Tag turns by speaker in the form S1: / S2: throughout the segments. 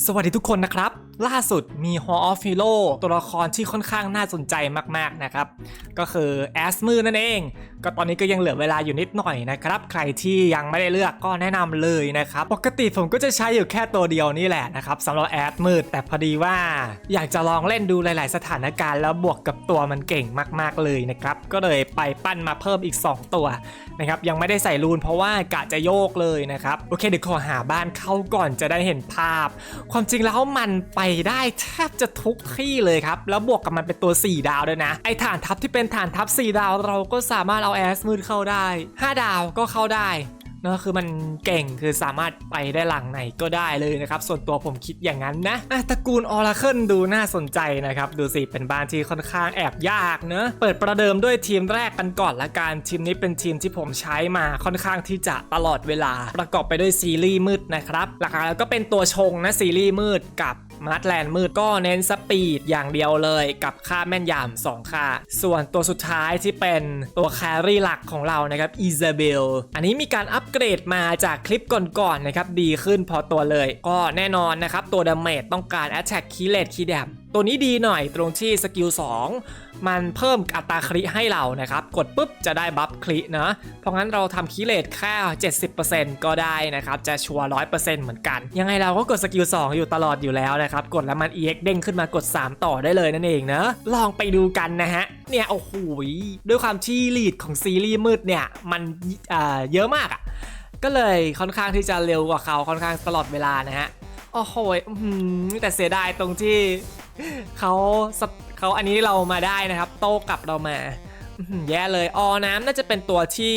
S1: สวัสดีทุกคนนะครับล่าสุดมี Hall of Hero ตัวละครที่ค่อนข้างน่าสนใจมากๆนะครับ ก็คือแอสมือนั่นเอง ก็ตอนนี้ก็ยังเหลือเวลาอยู่นิดหน่อยนะครับ ใครที่ยังไม่ได้เลือกก็แนะนำเลยนะครับ ปกติผมก็จะใช้อยู่แค่ตัวเดียวนี่แหละนะครับสำหรับแอสมืดแต่พอดีว่า อยากจะลองเล่นดูหลาย ๆ สถานการณ์แล้วบวกกับตัวมันเก่งมากๆเลยนะครับ ก็เลยไปปั้นมาเพิ่มอีก 2 ตัวนะครับยังไม่ได้ใส่รูนเพราะว่ากะจะโยกเลยนะครับโอเคเดี๋ยวขอหาบ้านเข้าก่อนจะได้เห็นภาพ ความจริงแล้วมันไปได้แทบจะทุกที่เลยครับ แล้วบวกกับมันเป็นตัว 4 ดาวด้วยนะ ไอฐานทัพที่เป็นฐานทัพ 4 ดาว เราก็สามารถเอาแอสมืดเข้าได้ 5 ดาวก็เข้าได้เนอะคือมันเก่งคือสามารถไปได้หลังไหนก็ได้เลยนะครับ ส่วนตัวผมคิดอย่างนั้นนะะตระกูลออราเคิลดูน่าสนใจนะครับ ดูสิ เป็นบ้านที่ค่อนข้างแอบยากเนอะเปิดประเดิมด้วยทีมแรกกันก่อนละกันทีมนี้เป็นทีมที่ผมใช้มาค่อนข้างที่จะตลอดเวลา ประกอบไปด้วยซีรีส์มืดนะครับ หลักๆแล้วก็เป็นตัวชงนะซีรีส์มืดกับ มาร์ทแลนด์มืดก็เน้นสปีดอย่างเดียวเลยกับค่าแม่นยำ2ค่า ส่วนตัวสุดท้ายที่เป็นตัวแครี่หลักของเรานะครับอิซาเบลอันนี้มีการอัปเกรดมาจากคลิปก่อนๆนะครับ ดีขึ้นพอตัวเลย ก็แน่นอนนะครับ ตัวดาเมจต้องการแอตแทกคีเลตคีแดม ตัวนี้ดีหน่อยตรงที่สกิล2มันเพิ่มอัตราคริให้เรานะครับ กดปุ๊บจะได้บัฟครินะเพราะงั้นเราทำคีเลตแค่ 70%ก็ได้นะครับ จะชัวร์100%เหมือนกัน ยังไงเราก็กดสกิล2อยู่ตลอดอยู่แล้วนะครับ กดแล้วมัน EX เด้งขึ้นมากด 3 ต่อได้เลยนั่นเองนะ ลองไปดูกันนะฮะ เนี่ย โอ้โหด้วยความที่ลีดของซีรีส์มืดเนี่ย มันเอ่อเยอะมากอะ่ะก็เลยค่อนข้างที่จะเร็วกว่าเขาค่อนข้างตลอดเวลานะฮะโอ้โหแต่เสียดายตรงที่ เขาเขาอันนี้เรามาได้นะครับ โต้กลับเรามาแย่เลยออน้ำน่าจะเป็นตัวที่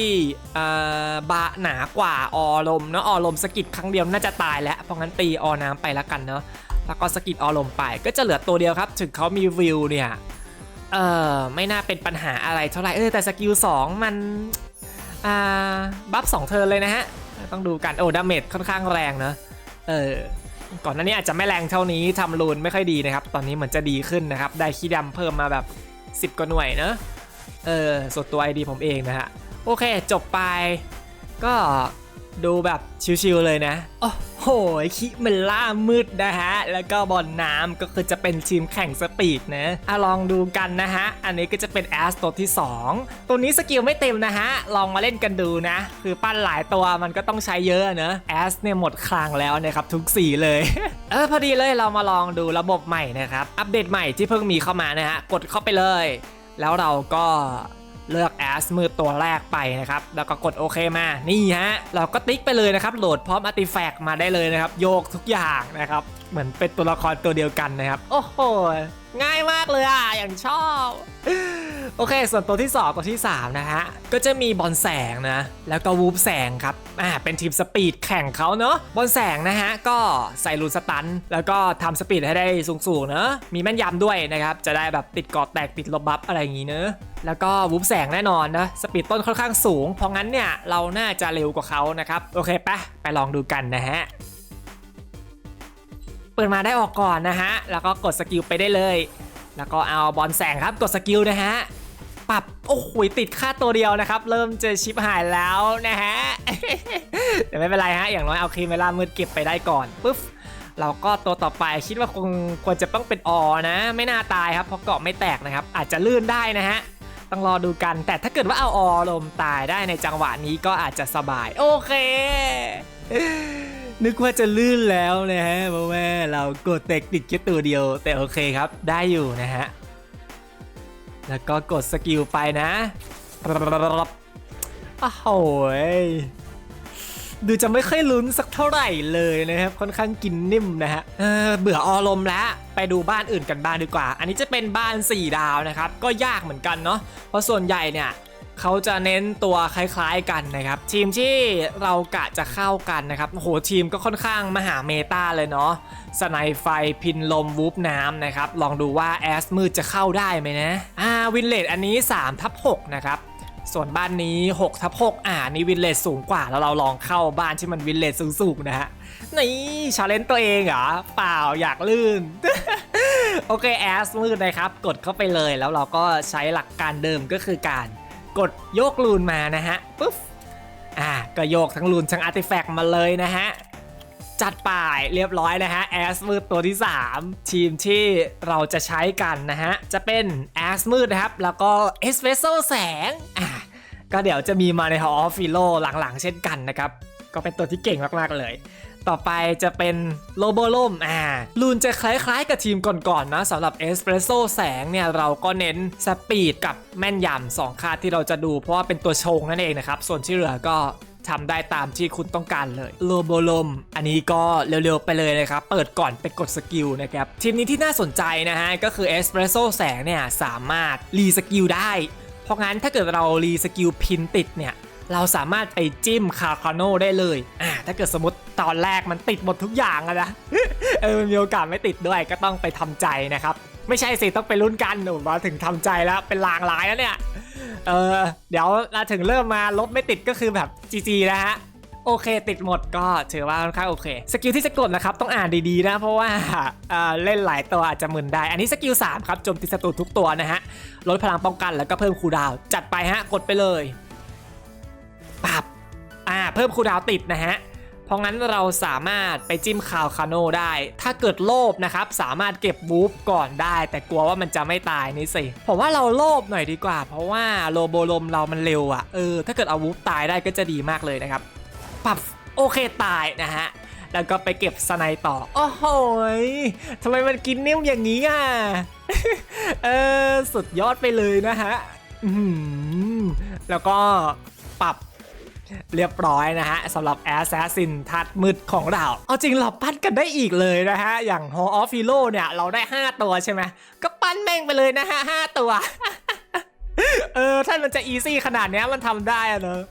S1: อ่าบาหนากว่าออลมเนาะออลมสกิดครั้งเดียวน่าจะตายแล้วเพราะงั้นตีออน้ำไปล้วกันเนาะแล้วก็สกิดออลมไป ก็จะเหลือตัวเดียวครับ ถึงเขามีวิวเนี่ยเออไม่น่าเป็นปัญหาอะไรเท่าไหร่เออแต่สกิล2มันอ่าบัฟสองเทิร์นเลยนะฮะ ต้องดูกันโอ้ดาเมจค่อนข้างแรงเนอะเออ ก่อนหน้านี้อาจจะไม่แรงเท่านี้ทำรูนไม่ค่อยดีนะครับ ตอนนี้เหมือนจะดีขึ้นนะครับ ได้ขี้ดำเพิ่มมาแบบ 10 กว่าหน่วยเนอะเออส่วนตัว ID ผมเองนะฮะ โอเค จบไป ก็ดูแบบชิวๆเลยนะโอ้ โหคิเมล่ามืดนะฮะ แล้วก็บอลน้ำก็คือจะเป็นทีมแข่งสปีดนะอะลองดูกันนะฮะ อันนี้ก็จะเป็นแอสตัวที่ 2 ตัวนี้สกิลไม่เต็มนะฮะ ลองมาเล่นกันดูนะ คือปั้นหลายตัวมันก็ต้องใช้เยอะเนอะแอสเนี่ยหมดคลังแล้วนะครับทุกสีเลย เออพอดีเลยเรามาลองดูระบบใหม่นะครับ อัปเดตใหม่ที่เพิ่งมีเข้ามานะฮะ กดเข้าไปเลย แล้วเราก็ เลือกแอสมือตัวแรกไปนะครับ แล้วก็กดโอเคมา นี่ฮะ เราก็ติ๊กไปเลยนะครับ โหลดพร้อมอาร์ติแฟกต์มาได้เลยนะครับ โยกทุกอย่างนะครับ เหมือนเป็นตัวละครตัวเดียวกันนะครับ โอ้โห ง่ายมากเลยอะ อย่างชอบ โอเค ส่วนตัวที่ 2 ตัวที่ 3 นะฮะ ก็จะมีบอลแสงนะ แล้วก็วูฟแสงครับ อ่า เป็นทีมสปีดแข่งเขาเนาะ บอลแสงนะฮะ ก็ใส่รูนสตัน แล้วก็ทำสปีดให้ได้สูงๆเนอะมีแม่นยำด้วยนะครับ จะได้แบบติดกาะแตกติดลบบัฟอะไรอย่างงี้เนอะแล้วก็วูฟแสงแน่นอนนะ สปีดต้นค่อนข้างสูง เพราะงั้นเนี่ยเราน่าจะเร็วกว่าเขานะครับ โอเคปะไปลองดูกันนะฮะเปิดมาได้ออกก่อนนะฮะ แล้วก็กดสกิลไปได้เลย แล้วก็เอาบอลแสงครับ กดสกิลนะฮะ ปรับ โอ้โหติดค่าตัวเดียวนะครับ เริ่มจะชิปหายแล้วนะฮะแต่ไม่เป็นไรฮะ อย่างน้อยเอาครีมเวลามืดเก็บไปได้ก่อนปุ๊บเราก็ตัวต่อไปคิดว่าคงควรจะต้องเป็นออนะ ไม่น่าตายครับเพราะเกาะไม่แตกนะครับ อาจจะลื่นได้นะฮะต้องรอดูกัน แต่ถ้าเกิดว่าเอาออลมตายได้ในจังหวะนี้ก็อาจจะสบาย โอเค นึกว่าจะลื่นแล้วนะฮะเพราะว่าเรากดเตกติดแค่ตัวเดียว แต่โอเคครับ ได้อยู่นะฮะ แล้วก็กดสกิลไปนะอ้าวโหยดูจะไม่ค่อยลุ้นสักเท่าไหร่เลยนะครับ ค่อนข้างกินนิ่มนะฮะเเบื่อออลมแล้ว ไปดูบ้านอื่นกันบ้างดีกว่า อันนี้จะเป็นบ้าน 4 ดาวนะครับ ก็ยากเหมือนกันเนาะเพราะส่วนใหญ่เนี่ย เขาจะเน้นตัวคล้ายๆกันนะครับ ทีมที่เรากะจะเข้ากันนะครับโหทีมก็ค่อนข้างมหาเมตาเลยเนาะสไนไฟพินลมวูบน้ำนะครับ ลองดูว่าแอสมืดจะเข้าได้ไหมนะอ่าวินเลดอันนี้3ทับ6นะครับส่วนบ้านนี้6ทับ6อ่านี่วินเลดสูงกว่าแล้วเราลองเข้าบ้านที่มันวินเลดสูงๆนะฮะนี่ชาเลนตัวเองเหรอเปล่าอยากลื่น โอเคแอสมืดนะครับ กดเข้าไปเลยแล้วเราก็ใช้หลักการเดิมก็คือการ กดโยกลูนมานะฮะปุ๊บอ่าก็โยกทั้งลูนทั้งอาร์ติแฟกต์มาเลยนะฮะจัดไปเรียบร้อยนะฮะแอสมืดตัวที่ 3 ทีมที่เราจะใช้กันนะฮะ จะเป็นแอสมืดนะครับ แล้วก็เอสเ e รสโซแสงอะก็เดี๋ยวจะมีมาใน Hall of f i l o หลังๆ เช่นกันนะครับ ก็เป็นตัวที่เก่งมากๆเลย ต่อไปจะเป็นโลโบลมอ่าลูนจะคล้ายๆกับทีมก่อนๆนะสำหรับเอสเ e รสโซแสงเนี่ยเราก็เน้นสปีดกับแม่นยำสองค่าที่เราจะดูเพราะว่าเป็นตัวชงนั่นเองนะครับ ส่วนที่เหลือก็ทำได้ตามที่คุณต้องการเลยโลโบลม อันนี้ก็เร็วๆไปเลยนะครับ เปิดก่อนไปกดสกิลนะครับ ทีมนี้ที่น่าสนใจนะฮะ ก็คือเอสเ e รสโซแสงเนี่ย สามารถรีสกิลได้ เพราะงั้นถ้าเกิดเรารีสกิลพินติดเนี่ย เราสามารถไปจิ้มคาร์คาโนได้เลยอ่าถ้าเกิดสมมติตอนแรกมันติดหมดทุกอย่างอะนะเออมีโอกาสไม่ติดด้วยก็ต้องไปทำใจนะครับไม่ใช่สิต้องไปลุ้นกันหนูมาถึงทำใจแล้วเป็นลางร้ายแล้วเนี่ย เออเดี๋ยวมาถึงเริ่มมาลบไม่ติดก็คือแบบ GG นะฮะโอเค ติดหมดก็ถือว่าค่อนข้างโอเค สกิลที่จะกดนะครับ ต้องอ่านดีๆนะ เพราะว่าเเล่นหลายตัวอาจจะมึนได้ อันนี้สกิล3ครับโจมตีศัตรูทุกตัวนะฮะลดพลังป้องกันแล้วก็เพิ่มคูลดาวจัดไปฮะกดไปเลย เพิ่มคูดาวติดนะฮะ เพราะงั้นเราสามารถไปจิ้มคาวคาโนได้ ถ้าเกิดโลภนะครับ สามารถเก็บบูฟก่อนได้ แต่กลัวว่ามันจะไม่ตายนี่สิ ผมว่าเราโลภหน่อยดีกว่า เพราะว่าโลโบลมเรามันเร็วอะเออ ถ้าเกิดเอาบูฟตายได้ก็จะดีมากเลยนะครับ ปับโอเคตายนะฮะแล้วก็ไปเก็บสไนต่อ โอ้โหยทำไมมันกินนิ่มอย่างนี้อะ เออ สุดยอดไปเลยนะฮะ แล้วก็ปรับ เรียบร้อยนะฮะสำหรับแอสซ s ซินทัดมืดของเรา เอาจริงเราปั้นกันได้อีกเลยนะฮะ อย่าง Hall of h e r o เนี่ย เราได้ 5 ตัวใช่ไหมก็ปั้นแม่งไปเลยนะฮะ 5 ตัว เออ ถ้ามันจะอีซี่ขนาดนี้มันทำได้อะเนอะ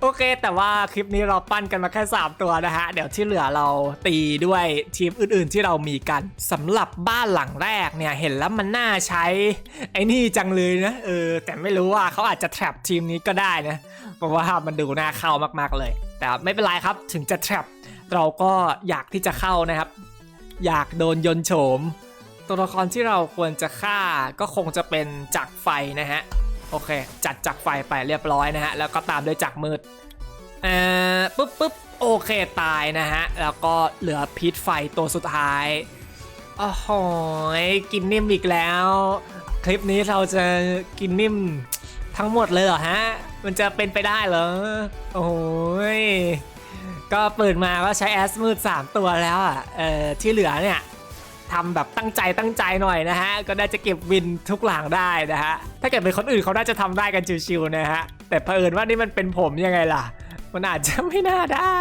S1: โอเค แต่ว่าคลิปนี้เราปั้นกันมาแค่ 3 ตัวนะฮะ เดี๋ยวที่เหลือเราตีด้วยทีมอื่นๆที่เรามีกันสำหรับบ้านหลังแรกเนี่ย เห็นแล้วมันน่าใช้ ไอ้นี่จังเลยนะ เออ แต่ไม่รู้ว่าเขาอาจจะแทรปทีมนี้ก็ได้นะ เพราะว่ามันดูน่าเข้ามากๆเลย แต่ไม่เป็นไรครับถึงจะแทรปเราก็อยากที่จะเข้านะครับ อยากโดนยนโฉม ตัวละครที่เราควรจะฆ่าก็คงจะเป็นจักรไฟนะฮะ โอเค จัดจักไฟไปเรียบร้อยนะฮะ แล้วก็ตามด้วยจักมืดเอ่อปุ๊บปุ๊บโอเคตายนะฮะ แล้วก็เหลือพิษไฟตัวสุดท้ายโอ้โหยกินนิ่มอีกแล้ว คลิปนี้เราจะกินนิ่มทั้งหมดเลยเหรอฮะ มันจะเป็นไปได้เหรอ โอ้ยก็เปิดมาก็ใช้แอสมืด 3 ตัวแล้วอะเอ่อที่เหลือเนี่ย ทำแบบตั้งใจตั้งใจหน่อยนะฮะ ก็น่าจะเก็บวินทุกหลังได้นะฮะ ถ้าเกิดเป็นคนอื่นเขาน่าจะทำได้กันชิวๆนะฮะ แต่เผอิญว่านี่มันเป็นผมยังไงล่ะ มันอาจจะไม่น่าได้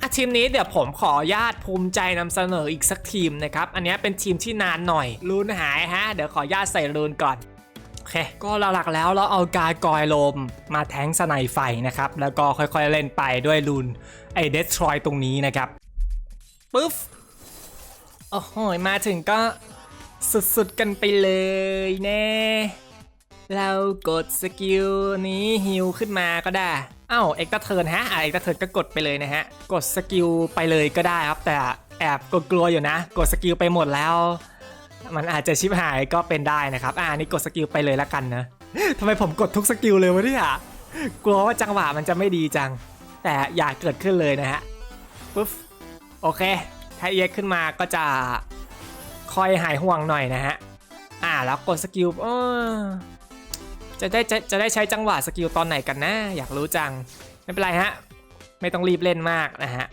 S1: อะทีมนี้เดี๋ยวผมขออนุญาตภูมิใจนำเสนออีกสักทีมนะครับ อันนี้เป็นทีมที่นานหน่อยรูนหายฮะ เดี๋ยวขออนุญาตใส่รูนก่อนโอเค ก็หลักๆแล้วเราเอากายกอยลมมาแทงสไนไฟนะครับ แล้วก็ค่อยๆเล่นไปด้วยรูนไอเดสทรอยตรงนี้นะครับปุ๊บ โอ้โห มาถึงก็สุด ๆ กันไปเลยแน่ เรากดสกิลนี้ฮิวขึ้นมาก็ได้อ้าวเอ็กตาเทิร์นฮะ อะเอ็กตาเทิร์นก็กดไปเลยนะฮะ กดสกิลไปเลยก็ได้ครับ แต่แอบกลัวอยู่นะ กดสกิลไปหมดแล้ว มันอาจจะชิบหายก็เป็นได้นะครับ อ่านี่กดสกิลไปเลยแล้วกันนะทำไมผมกดทุกสกิลเลยวะเนี่ย กลัวว่าจังหวะมันจะไม่ดีจัง แต่อย่าเกิดขึ้นเลยนะฮะปุ๊บโอเค ถ้าเอ็กขึ้นมาก็จะคอยหายห่วงหน่อยนะฮะ อ่าแล้วกดสกิลเออจะได้จะจะได้ใช้จังหวะสกิลตอนไหนกันนะ อยากรู้จัง ไม่เป็นไรฮะ ไม่ต้องรีบเล่นมากนะฮะ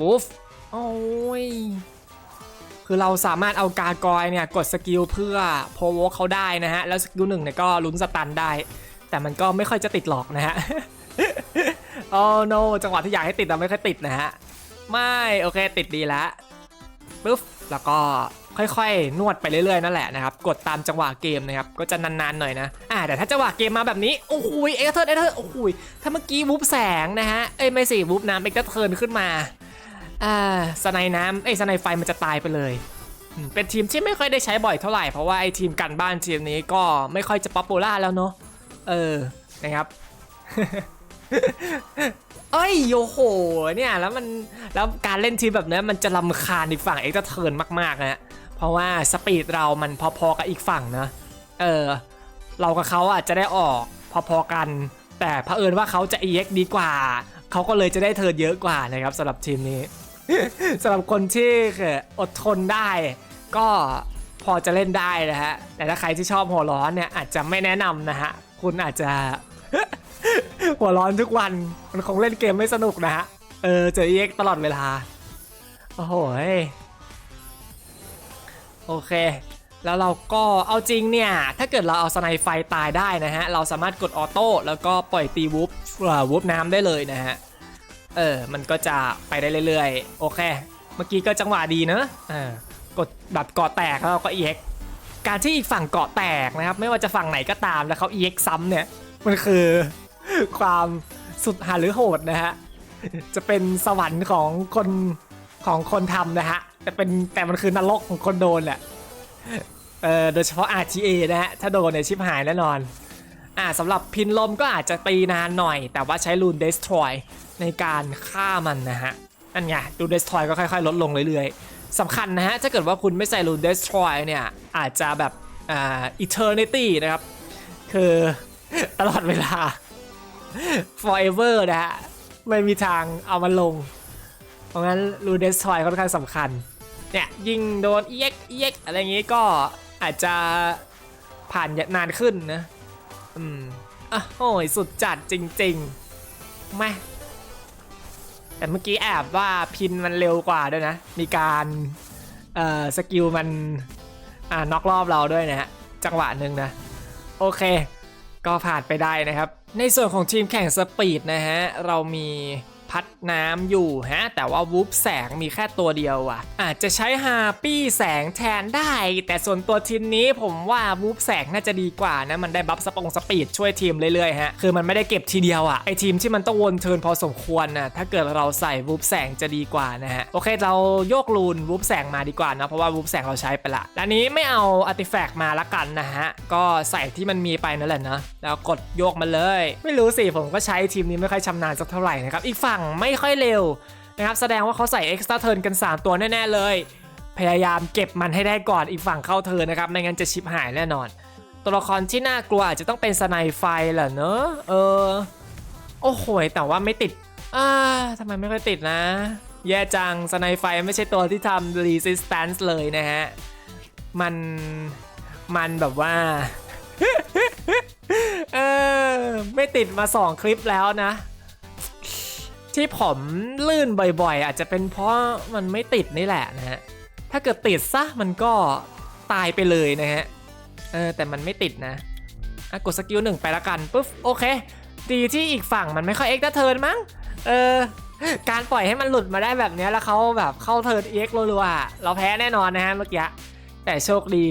S1: วูฟโอ้ยคือเราสามารถเอากากอยเนี่ยกดสกิลเพื่อโพวกเขาได้นะฮะ แล้วสกิลหนึ่งเนี่ยก็ลุ้นสตันได้ แต่มันก็ไม่ค่อยจะติดหรอกนะฮะโอ้ no จังหวะที่อยากให้ติดแต่ไม่ค่อยติดนะฮะ ไม่ โอเค ติดดีแล้ว ปุ๊บแล้วก็ค่อยๆ นวดไปเรื่อยๆนั่นแหละนะครับ กดตามจังหวะเกมนะครับ ก็จะนานๆหน่อยนะ อ่าแต่ถ้าจังหวะเกมมาแบบนี้ โอ้โหเอ็กเทิร์นเอ็กเทิร์นโอ้โหถ้าเมื่อกี้วูบแสงนะฮะ เอ้ยไม่สิวูบน้ำเอ็กเทิร์นขึ้นมา อ่าสไนน้ำเอ้ยสไนไฟมันจะตายไปเลย เป็นทีมที่ไม่ค่อยได้ใช้บ่อยเท่าไหร่ เพราะว่าไอ้ทีมกันบ้านทีมนี้ก็ไม่ค่อยจะป๊อปปูล่าแล้วเนาะ เออ นะครับ เอ้ยโยโหเนี่ยแล้วมันแล้วการเล่นทีมแบบนี้มันจะลำคาญอีกฝั่งเอ็กซ์เทิร์นมากๆนะฮะเพราะว่าสปีดเรามันพอๆกับอีกฝั่งนะเออเรากับเขาอาจจะได้ออกพอๆกัน แต่เผอิญว่าเขาจะ EX ดีกว่าเขาก็เลยจะได้เทิร์นเยอะกว่านะครับสำหรับทีมนี้สำหรับคนที่อดทนได้ ก็พอจะเล่นได้นะฮะแต่ถ้าใครที่ชอบหัวร้อนเนี่ยอาจจะไม่แนะนำนะฮะคุณอาจจะ หัวร้อนทุกวัน มันคงเล่นเกมไม่สนุกนะฮะ เออ เจอเอ็กตลอดเวลา โอ้โหโอเค แล้วเราก็เอาจริงเนี่ย ถ้าเกิดเราเอาสไนไฟตายได้นะฮะ เราสามารถกดออโต้แล้วก็ปล่อยตีวูฟวูฟน้ำได้เลยนะฮะ เออ มันก็จะไปได้เรื่อยๆ โอเค เมื่อกี้ก็จังหวะดีเนอะเออกดแบบเกาะแตกแล้วเราก็ EX การที่อีกฝั่งเกาะแตกนะครับ ไม่ว่าจะฝั่งไหนก็ตามแล้วเขา EX ซ้ำเนี่ย มันคือ ความสุดหาหรือโหดนะฮะ จะเป็นสวรรค์ของคนของคนทำนะฮะ แต่เป็นแต่มันคือนรกของคนโดนแหละเออโดยเฉพาะ RTA นะฮะ ถ้าโดนเนี่ยชิบหายแน่นอน อ่าสำหรับพินลมก็อาจจะตีนานหน่อย แต่ว่าใช้รูน destroy ในการฆ่ามันนะฮะ นั่นไงรูน destroy ก็ค่อยๆ ลดลงเรื่อยๆสำคัญนะฮะ ถ้าเกิดว่าคุณไม่ใส่รูน destroy เนี่ย อาจจะแบบอ่า eternity นะครับ คือตลอดเวลา forever นะฮะ ไม่มีทางเอามันลง เพราะงั้นรูน destroy ค่อนข้างสำคัญ เนี่ยยิงโดน EX EX อะไรอย่างงี้ก็อาจจะผ่านนานขึ้นนะ อืมอะโอ้ยสุดจัดจริงๆแม่แต่เมื่อกี้แอบว่าพินมันเร็วกว่าด้วยนะ มีการเอ่อสกิลมันอ่าน็อกรอบเราด้วยนะฮะ จังหวะหนึ่งนะ โอเค ก็ผ่านไปได้นะครับ ในส่วนของทีมแข่งสปีดนะฮะ เรามี พัดน้ำอยู่ฮะ แต่ว่าวูฟแสงมีแค่ตัวเดียวอะ อาจจะใช้ฮาปี้แสงแทนได้ แต่ส่วนตัวทีมนี้ผมว่าวูฟแสงน่าจะดีกว่านะ มันได้บัฟสปองสปีดช่วยทีมเรื่อยๆฮะ คือมันไม่ได้เก็บทีเดียวอะ ไอทีมที่มันต้องวนเทินพอสมควรนะถ้าเกิดเราใส่วูฟแสงจะดีกว่านะฮะ โอเค เราโยกรูนวูฟแสงมาดีกว่านะ เพราะว่าวูฟแสงเราใช้ไปละและนี้ไม่เอาอาร์ติแฟกต์มาละกันนะฮะ ก็ใส่ที่มันมีไปนั่นแหละนะ แล้วกดโยกมาเลย ไม่รู้สิผมก็ใช้ทีมนี้ไม่ค่อยชำนาญสักเท่าไหร่นะครับ อีกฝั่งไม่ค่อยเร็วนะครับแสดงว่าเขาใส่ Extra Turn กัน 3 ตัวแน่ ๆ เลย พยายามเก็บมันให้ได้ก่อนอีกฝั่งเข้าเทิร์นนะครับ ไม่งั้นจะชิปหายแน่นอน ตัวละครที่น่ากลัวอาจจะต้องเป็นสไนไฟแหละเนอะเออ โอ้โหแต่ว่าไม่ติดอ่าทำไมไม่ค่อยติดนะ แย่จังสไนไฟไม่ใช่ตัวที่ทำ resistance เลยนะฮะ มันมันแบบว่าเออไม่ติดมา 2 คลิปแล้วนะ ที่ผมลื่นบ่อยๆ อาจจะเป็นเพราะมันไม่ติดนี่แหละนะฮะ ถ้าเกิดติดซะมันก็ตายไปเลยนะฮะ เออแต่มันไม่ติดนะอะกดสกิลหนึ่งไปละกันปุ๊บโอเค ดีที่อีกฝั่งมันไม่ค่อยเอ็กซ์เทิร์นมั้ง เออการปล่อยให้มันหลุดมาได้แบบนี้แล้วเขาแบบเข้าเทิร์นเอ็กซ์รัวๆเราแพ้แน่นอนนะฮะเมื่อกี้แต่โชคดี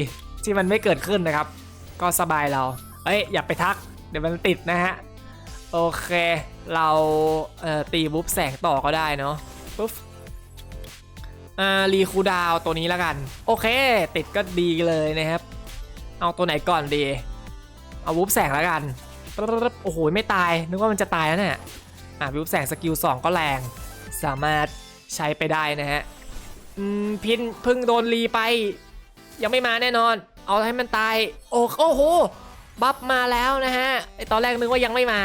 S1: ที่มันไม่เกิดขึ้นนะครับ ก็สบายเรา เอ้ยอย่าไปทัก เดี๋ยวมันติดนะฮะ โอเค เราเอ่อตีบุ๊บแสงต่อก็ได้เนาะปุ๊บอ่ารีคูดาวตัวนี้แล้วกัน โอเค ติดก็ดีเลยนะครับ เอาตัวไหนก่อนดี เอาบุ๊บแสงแล้วกันโอ้โหไม่ตายนึกว่ามันจะตายแล้วเนี่ยอ่าบุ๊บแสงสกิล2ก็แรง สามารถใช้ไปได้นะฮะอืมพินพึ่งโดนรีไป ยังไม่มาแน่นอน เอาให้มันตาย โอ้โอ้โหบัฟมาแล้วนะฮะไอตอนแรกนึกว่ายังไม่มา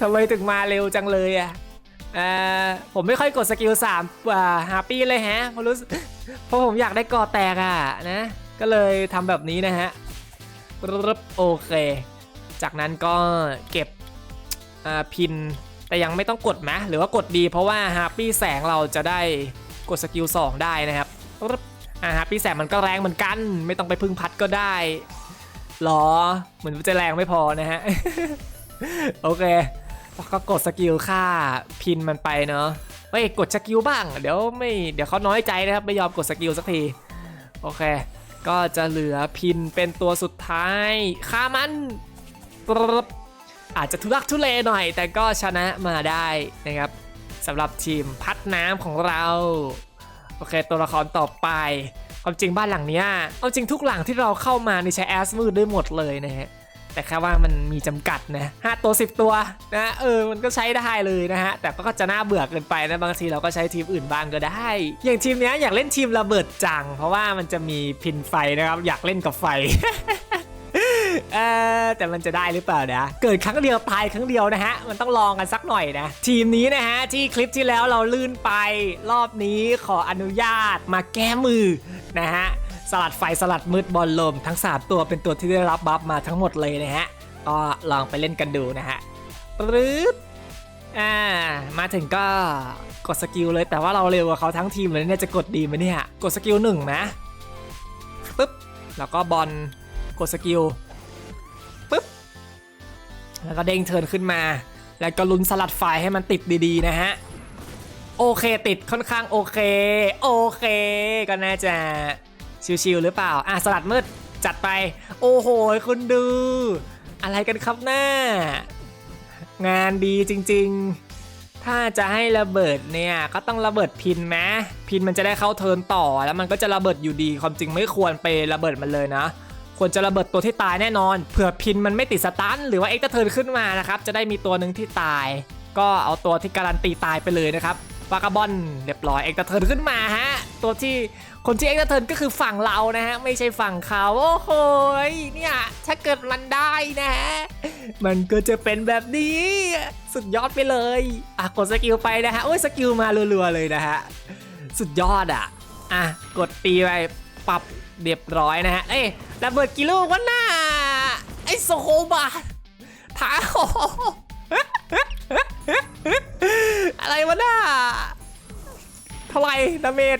S1: ทำไมถึงมาเร็วจังเลยอะเอ่อผมไม่ค่อยกดสกิล3อ่าฮาปี้เลยฮะเพราะรู้เพราะผมอยากได้กอแตกอะนะ ก็เลยทำแบบนี้นะฮะปึ๊บโอเค จากนั้นก็เก็บพินแต่ยังไม่ต้องกดไหมหรือว่ากดดีเพราะว่าฮาปี้แสงเราจะได้กดสกิล2ได้นะครับปึ๊บอ่าฮาปี้แสงมันก็แรงเหมือนกัน ไม่ต้องไปพึ่งพัดก็ได้ หรอ เหมือนจะแรงไม่พอนะฮะ โอเคแล้วก็กดสกิลค่าพินมันไปเนาะเฮ้ยกดสกิลบ้าง เดี๋ยวไม่เดี๋ยวเขาน้อยใจนะครับ ไม่ยอมกดสกิลสักที โอเค ก็จะเหลือพินเป็นตัวสุดท้ายฆ่ามันอาจจะทุลักทุเลหน่อย แต่ก็ชนะมาได้นะครับสำหรับทีมพัดน้ำของเรา โอเค ตัวละครต่อไป ความจริงบ้านหลังเนี้ยเอาจริงทุกหลังที่เราเข้ามาในใช้แอสมืดได้หมดเลยนะฮะแต่แค่ว่ามันมีจำกัดนะห้าตัวสิบตัวนะเออมันก็ใช้ได้เลยนะฮะแต่ก็จะน่าเบื่อเกินไปนะบางทีเราก็ใช้ทีมอื่นบ้างก็ได้ อย่างทีมเนี้ยอยากเล่นทีมระเบิดจัง เพราะว่ามันจะมีพินไฟนะครับอยากเล่นกับไฟ เออแต่มันจะได้หรือเปล่านะ เกิดครั้งเดียวตายครั้งเดียวนะฮะ มันต้องลองกันสักหน่อยนะ ทีมนี้นะฮะ ที่คลิปที่แล้วเราลื่นไป รอบนี้ขออนุญาตมาแก้มือนะฮะ สลัดไฟสลัดมืดบอลลม ทั้ง 3 ตัวเป็นตัวที่ได้รับบัฟมาทั้งหมดเลยนะฮะ ก็ลองไปเล่นกันดูนะฮะปรึ๊ดอ่ามาถึงก็กดสกิลเลยแต่ว่าเราเร็วกว่าเขาทั้งทีมเลยเนี่ยจะกดดีไหมเนี่ย กดสกิลหนึ่งนะปึ๊บแล้วก็บอลกดสกิล แล้วก็เด้งเทินขึ้นมา แล้วก็ลุ้นสลัดไฟให้มันติดดีๆนะฮะ โอเคติดค่อนข้างโอเค โอเค ก็น่าจะชิวๆหรือเปล่า อะสลัดมืดจัดไป โอ้โหคุณดู อะไรกันครับหน้า งานดีจริง ๆ ถ้าจะให้ระเบิดเนี่ยก็ต้องระเบิดพินไหมพินมันจะได้เข้าเทินต่อแล้วมันก็จะระเบิดอยู่ดีความจริงไม่ควรไประเบิดมันเลยนะ ควรจะระเบิดตัวที่ตายแน่นอน เผื่อพินมันไม่ติดสตันหรือว่าเอ็กซ์เทิร์นขึ้นมานะครับ จะได้มีตัวหนึ่งที่ตาย ก็เอาตัวที่การันตีตายไปเลยนะครับวากาบอนเรียบร้อยเอ็กซ์เทิร์นขึ้นมาฮะ ตัวที่คนที่เอ็กซ์เทิร์นก็คือฝั่งเรานะฮะ ไม่ใช่ฝั่งเขาโอ้โหยเนี่ยถ้าเกิดมันได้นะฮะ มันก็จะเป็นแบบนี้ สุดยอดไปเลยอะกดสกิลไปนะฮะโอ้ยสกิลมารัวๆเลยนะฮะ สุดยอดอะอะกดตีไปปรับ เรียบร้อยนะฮะ เอ้ยระเบิดกิโลวะหน้าไอ้โซโคบาถาอะไรวะหน้าเท่าไหร่ดาเมจ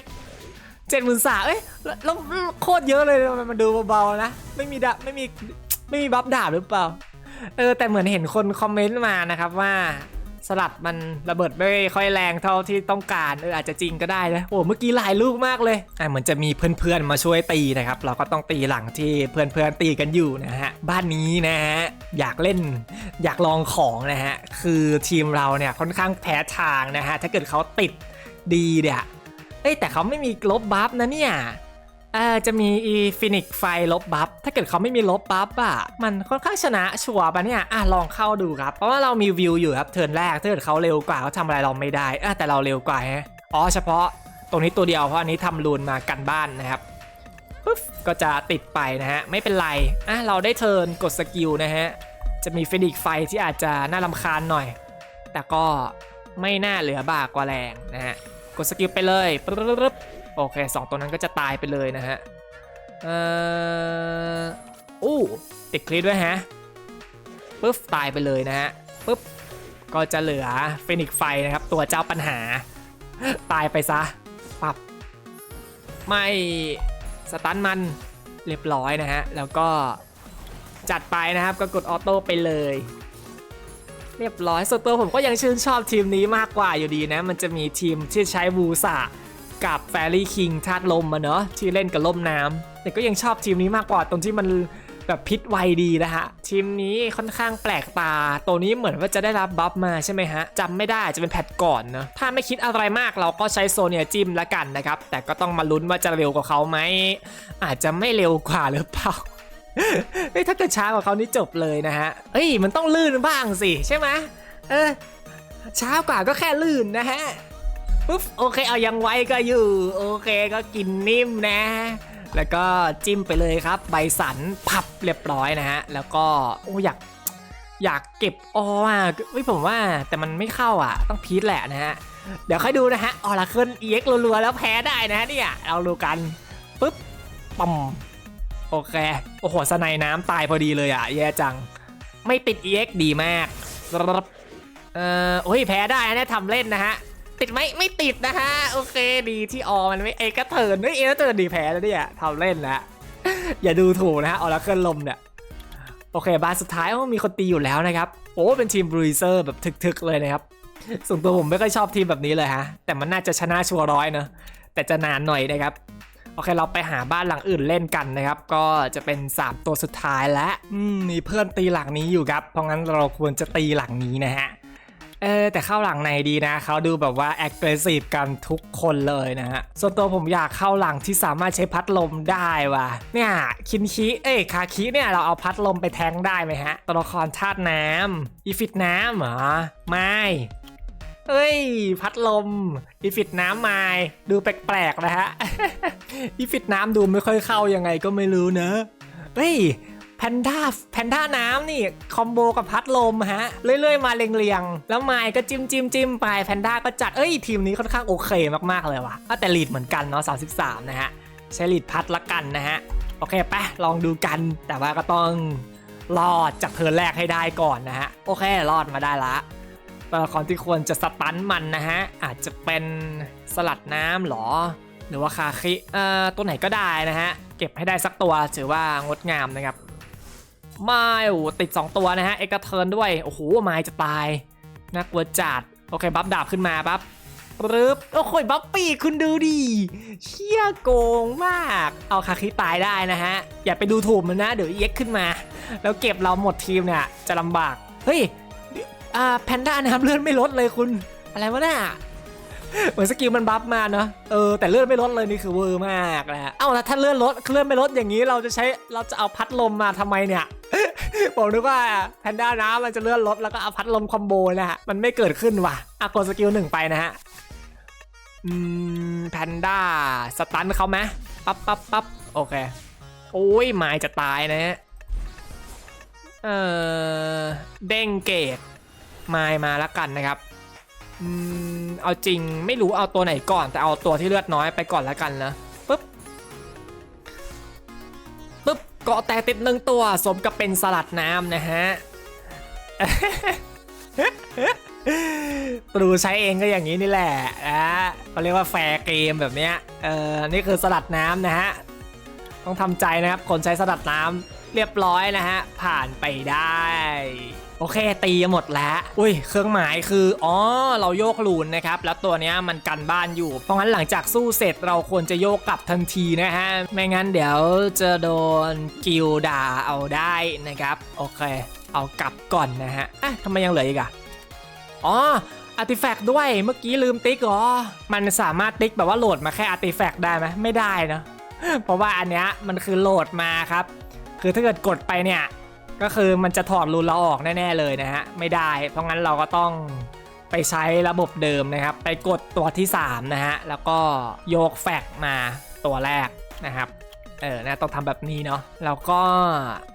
S1: เจ็ดหมื่นสามเอ้ยแล้วโคตรเยอะเลยมมันดูเบาๆนะ ไม่มีดาไม่มีไม่มีบัฟดาบหรือเปล่า เออแต่เหมือนเห็นคนคอมเมนต์มานะครับว่า สลัดมันระเบิดไม่ค่อยแรงเท่าที่ต้องการเอออาจจะจริงก็ได้นะโอ้เมื่อกี้หลายลูกมากเลยอะเหมือนจะมีเพื่อนๆมาช่วยตีนะครับเราก็ต้องตีหลังที่เพื่อนๆตีกันอยู่นะฮะบ้านนี้นะฮะอยากเล่นอยากลองของนะฮะคือทีมเราเนี่ยค่อนข้างแพ้ทางนะฮะถ้าเกิดเขาติดดีเนี่ยเอ้แต่เขาไม่มีลบบัฟนะเนี่ย เออจะมีอีฟินิกไฟลบบัฟถ้าเกิดเขาไม่มีลบบัฟอะมันค่อนข้างชนะชัวร์ปะเนี่ยอะลองเข้าดูครับ เพราะว่าเรามีวิวอยู่ครับเทิร์นแรกถ้าเกิดเขาเร็วกว่าเขาทำอะไรเราไม่ได้อะแต่เราเร็วกว่าฮะอ๋อเฉพาะตรงนี้ตัวเดียวเพราะอันนี้ทำรูนมากันบ้านนะครับปุ๊บก็จะติดไปนะฮะไม่เป็นไรอะเราได้เทิร์นกดสกิลนะฮะจะมีฟินิกไฟที่อาจจะน่ารำคาญหน่อย แต่ก็ไม่น่าเหลือบากกว่าแรงนะฮะกดสกิลไปเลยปึ๊บ โอเคสองตัวนั้นก็จะตายไปเลยนะฮะ เอ่ออู้ติดคลิปด้วยฮะปุ๊บตายไปเลยนะฮะปุ๊บก็จะเหลือเฟนิกไฟนะครับ ตัวเจ้าปัญหา ตายไปซะปับ ไม่สตันมันเรียบร้อยนะฮะ แล้วก็จัดไปนะครับก็กดออโต้ไปเลย เรียบร้อยส่วนตัวผมก็ยังชื่นชอบทีมนี้มากกว่าอยู่ดีนะ มันจะมีทีมที่ใช้บูสะ กับแฟรี่คิงธาตุลมมาเนาะที่เล่นกับล่มน้ำแต่ก็ยังชอบทีมนี้มากกว่าตรงที่มันแบบพิษไวดีนะฮะ ทีมนี้ค่อนข้างแปลกตา ตัวนี้เหมือนว่าจะได้รับบัฟมาใช่ไหมฮะจำไม่ได้จะเป็นแพทก่อนเนอะถ้าไม่คิดอะไรมากเราก็ใช้โซเนียจิ้มละกันนะครับ แต่ก็ต้องมาลุ้นว่าจะเร็วกว่าเขาไหม อาจจะไม่เร็วกว่าหรือเปล่าเฮ้ยถ้าเกิดช้ากว่าเขานี่จบเลยนะฮะเอ้ยมันต้องลื่นบ้างสิใช่ไหมเออช้ากว่าก็แค่ลื่นนะฮะ ปุ๊บโอเคเอายังไวก็อยู่ โอเคก็กินนิ่มนะ แล้วก็จิ้มไปเลยครับ ใบสันพับเรียบร้อยนะฮะ แล้วก็โอ้อยากอยากเก็บอออะเฮ้ยผมว่าแต่มันไม่เข้าอะ ต้องพีทแหละนะฮะ เดี๋ยวค่อยดูนะฮะออราเคิลเอ็กรัวๆแล้วแพ้ได้นะฮะเนี่ยเราดูกันปุ๊บปั๊มโอเค โอ้โหสไนน้ำตายพอดีเลยอะ แย่จัง ไม่ติด EX ดีมากเออโอ้ยแพ้ได้นี่ทำเล่นนะฮะ ติดไหมไม่ติดนะฮะโอเคดีที่ออมันไม่เอกระเถินเฮ้ยเอกระเถินดีแพ้แล้วเนี่ยทำเล่นล้วอย่าดูถูกนะฮะออราเคิลลมเนี่ยโอเคบานสุดท้ายก็มีคนตีอยู่แล้วนะครับโอ้เป็นทีมบรูเซอร์แบบถึกๆเลยนะครับส่วนตัวผมไม่ค่อยชอบทีมแบบนี้เลยฮะแต่มันน่าจะชนะชัวร์ร้อยเนอะแต่จะนานหน่อยนะครับโอเคเราไปหาบ้านหลังอื่นเล่นกันนะครับ ก็จะเป็น 3 ตัวสุดท้ายแล้วอืมมีเพื่อนตีหลังนี้อยู่ครับ เพราะงั้นเราควรจะตีหลังนี้นะฮะ เออแต่เข้าหลังไหนดีนะเขาดูแบบว่า aggressive กันทุกคนเลยนะฮะ ส่วนตัวผมอยากเข้าหลังที่สามารถใช้พัดลมได้ว่ะ เนี่ยคินคิเอ้ยคาคิเนี่ยเราเอาพัดลมไปแทงได้ไหมฮะ ตัวละครธาตุน้ำอีฟิตน้ำเหรอ ไม่เอ้ย พัดลม อีฟิตน้ำไม้ดูแปลกๆนะฮะ อีฟิตน้ำดูไม่ค่อยเข้ายังไงก็ไม่รู้เนอะเฮ้ย แพนด้าแพนด้าน้ำนี่คอมโบกับพัดลมฮะ เรื่อยๆ มาเรียงๆ แล้วไมค์ก็จิ้มจิ้มจิ้มไปแพนด้าก็จัด เอ้ย ทีมนี้ค่อนข้างโอเคมากๆเลยว่ะอะแต่ลีดเหมือนกันเนาะ33 นะฮะ ใช้ลีดพัดละกันนะฮะ โอเคไปลองดูกัน แต่ว่าก็ต้องรอดจากเทิร์นแรกให้ได้ก่อนนะฮะ โอเครอดมาได้ละตัวละครที่ควรจะสตันมันนะฮะ อาจจะเป็นสลัดน้ำหรอ หรือว่าคาคิเอ่อตัวไหนก็ได้นะฮะ เก็บให้ได้สักตัวถือว่างดงามนะครับ ไม่โอ้ติด 2 ตัวนะฮะ เอกเทิร์นด้วย โอ้โหไม้จะตายน่ากลัวจัด โอเค บัฟดาบขึ้นมาปั๊บปึ๊บโอ้โหบัฟปีคุณดูดิ เชี่ยโกงมาก เอาคาคิตายได้นะฮะ อย่าไปดูถูกมันนะ เดี๋ยวเอ็กขึ้นมา แล้วเก็บเราหมดทีมเนี่ย จะลำบาก เฮ้ย อ่าแพนด้านะครับเลื่อนไม่ลดเลยคุณ อะไรวะเนี่ยเหมือนสกิลมันบัฟมาเนาะ เออแต่เลื่อนไม่ลดเลยนี่คือเวอร์มากนะฮะ เอ้าแล้วถ้าเลื่อนลดเลื่อนไม่ลดอย่างนี้เราจะใช้เราจะเอาพัดลมมาทำไมเนี่ย ผมนึกว่าแพนด้านะมันจะเลื่อนลดแล้วก็อพัดลมคอมโบนะฮะ มันไม่เกิดขึ้นว่ะอะกดสกิลหนึ่งไปนะฮะ อืมแพนด้าสตันเขาไหมปั๊บปั๊บปั๊บโอเค โอ้ยไม้จะตายนะฮะ เออเด้งเกตไมายมาแล้วกันนะครับ อืม เอาจริงไม่รู้เอาตัวไหนก่อน แต่เอาตัวที่เลือดน้อยไปก่อนแล้วกันนะ เกาะแต่ติดหนึ่งตัวสมกับเป็นสลัดน้ำนะฮะตรูใช้เองก็อย่างนี้นี่แหละนะเขาเรียกว่าแฟร์เกมแบบเนี้ยเออนี่คือสลัดน้ำนะฮะต้องทำใจนะครับคนใช้สลัดน้ำเรียบร้อยนะฮะผ่านไปได้ โอเค ตีหมดแล้ว อุ้ย เครื่องหมายคือ อ๋อ เราโยกลูนนะครับ แล้วตัวเนี้ยมันกันบ้านอยู่ เพราะงั้นหลังจากสู้เสร็จเราควรจะโยกกลับทันทีนะฮะ ไม่งั้นเดี๋ยวจะโดนกิลด่าเอาได้นะครับ โอเค เอากลับก่อนนะฮะ อะทำไมยังเหลืออีกอะอ๋ออาร์ติแฟกต์ด้วยเมื่อกี้ลืมติ๊กเหรอ มันสามารถติ๊กแบบว่าโหลดมาแค่อาร์ติแฟกต์ได้ไหมไม่ได้นะเพราะว่าอันเนี้ยมันคือโหลดมาครับ คือถ้าเกิดกดไปเนี่ย ก็คือมันจะถอดรูนเราออกแน่ๆเลยนะฮะไม่ได้ เพราะงั้นเราก็ต้องไปใช้ระบบเดิมนะครับ ไปกดตัวที่ 3 นะฮะ แล้วก็โยกแฟกมาตัวแรกนะครับ เออนะต้องทำแบบนี้เนาะแล้วก็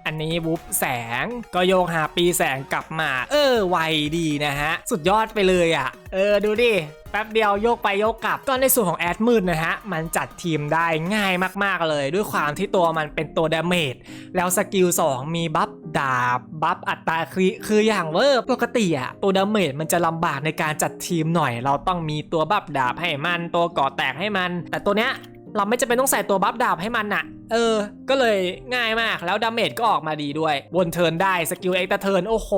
S1: อันนี้วุบแสงก็โยกหาปีแสงกลับมา เออไวดีนะฮะ สุดยอดไปเลยอะ่ะ เออดูดิแป๊บเดียวโยกไปโยกกลับก็ในส่วนของแอดมืดนะฮะ มันจัดทีมได้ง่ายมากๆเลย ด้วยความที่ตัวมันเป็นตัวดาเมจแล้วสกิล 2 มีบัฟดาบบัฟอัตราคริคืออย่างเวอร์ปกติอะตัวดาเมจมันจะลำบากในการจัดทีมหน่อย เราต้องมีตัวบัฟดาบให้มันตัวก่อแตกให้มัน แต่ตัวเนี้ย เราไม่จำเป็นต้องใส่ตัวบัฟดาบให้มันอะ เออ ก็เลยง่ายมากแล้วดาเมจก็ออกมาดีด้วย วนเทิร์นได้สกิลเอ็กซ์เทิร์นโอ้โห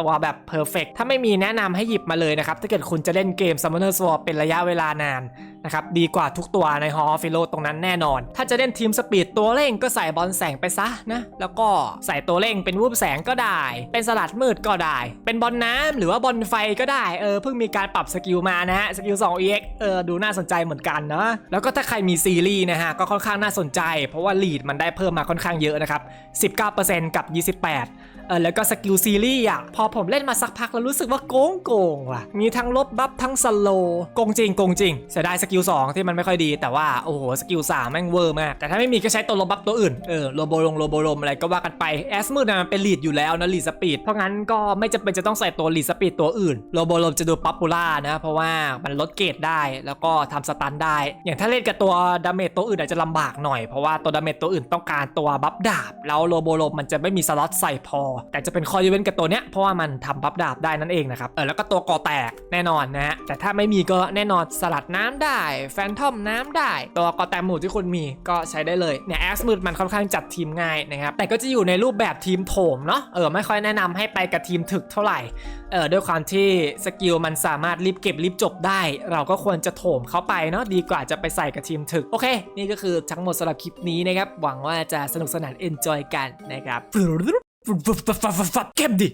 S1: ตัวแบบเพอร์เฟกถ้าไม่มีแนะนำให้หยิบมาเลยนะครับ ถ้าเกิดคุณจะเล่นเกม Summoner Sword เป็นระยะเวลานานนะครับ ดีกว่าทุกตัวใน Hall of Hero ตรงนั้นแน่นอน ถ้าจะเล่นทีมสปีดตัวเร่งก็ใส่บอลแสงไปซะนะ แล้วก็ใส่ตัวเร่งเป็นวูบแสงก็ได้ เป็นสลัดมืดก็ได้ เป็นบอลน้ำหรือว่าบอลไฟก็ได้เออเพิ่งมีการปรับสกิลมานะฮะสกิล2 EX เออดูน่าสนใจเหมือนกันนะแล้วก็ถ้าใครมีซีรีส์นะฮะก็ค่อนข้างน่าสนใจเพราะพราะว่าลีดมันได้เพิ่มมาค่อนข้างเยอะนะครับ 19%กับ 28 เออแล้วก็สกิลซีรีส์อะพอผมเล่นมาสักพักแล้วรู้สึกว่าโกงโกงว่ะ มีทั้งลบบัฟทั้งสโลโกงจริงโกงจริงเสียดายสกิล2ที่มันไม่ค่อยดีแต่ว่าโอ้โหสกิล3แม่งเวอร์มาก แต่ถ้าไม่มีก็ใช้ตัวลบบัฟตัวอื่นเออโลโบลงโลโบลมอะไรก็ว่ากันไปแอสมืดนะมันเป็นลีดอยู่แล้วนะลีดสปีดเพราะงั้นก็ไม่จำเป็นจะต้องใส่ตัวลีดสปีดตัวอื่นโลโบลมจะดูป๊อปปูล่านะเพราะว่ามันลดเกรดได้แล้วก็ทำสตันได้ อย่างถ้าเล่นกับตัวดาเมจตัวอื่นอาจจะลำบากหน่อยเพราะว่าตัวดาเมจตัวอื่นต้องการตัวบัฟดาบ แล้วโลโบลมมันจะไม่มีสล็อตใส่พอแต่จะเป็นคอยเว้นกับตัวเนี้ยเพราะว่ามันทำบัฟดาบได้นั่นเองนะครับเออแล้วก็ตัวก่อแตกแน่นอนนะฮะแต่ถ้าไม่มีก็แน่นอนสลัดน้ำได้ แฟนทอมน้ำได้ ตัวก่อแตกหมู่ที่คุณมีก็ใช้ได้เลยเนี่ยแอสมืดมันค่อนข้างจัดทีมง่ายนะครับแต่ก็จะอยู่ในรูปแบบทีมโถมเนาะเออไม่ค่อยแนะนำให้ไปกับทีมถึกเท่าไหร่เออด้วยความที่สกิลมันสามารถรีบเก็บรีบจบได้ เราก็ควรจะโถมเข้าไปเนาะดีกว่าจะไปใส่กับทีมถึกโอเค นี่ก็คือทั้งหมดสำหรับคลิปนี้นะครับหวังว่าจะสนุกสนานเอนจอยกันนะครับ เก็บดิ